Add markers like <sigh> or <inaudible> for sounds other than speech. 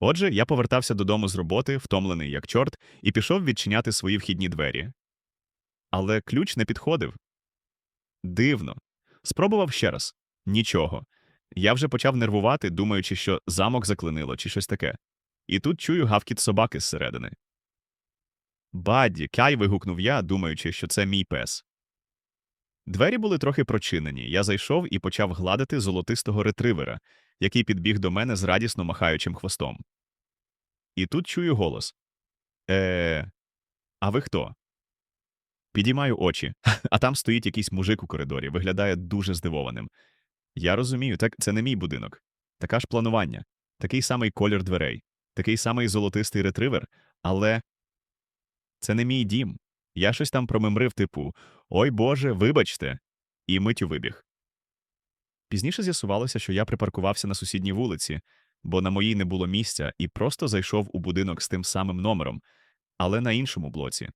Отже, я повертався додому з роботи, втомлений як чорт, і пішов відчиняти свої вхідні двері. Але ключ не підходив. Дивно. Спробував ще раз. Нічого. Я вже почав нервувати, думаючи, що замок заклинило чи щось таке. І тут чую гавкіт собаки зсередини. Бадді, кай. вигукнув я, думаючи, що це мій пес. Двері були трохи прочинені. Я зайшов і почав гладити золотистого ретривера, який підбіг до мене з радісно махаючим хвостом. І тут чую голос Е. А ви хто? Підіймаю очі, <laughs> а там стоїть якийсь мужик у коридорі, виглядає дуже здивованим. Я розумію, так це не мій будинок. Така ж планування, такий самий колір дверей, такий самий золотистий ретривер, але це не мій дім. Я щось там промимрив, типу Ой Боже, вибачте, і миттю вибіг. Пізніше з'ясувалося, що я припаркувався на сусідній вулиці, бо на моїй не було місця, і просто зайшов у будинок з тим самим номером, але на іншому блоці.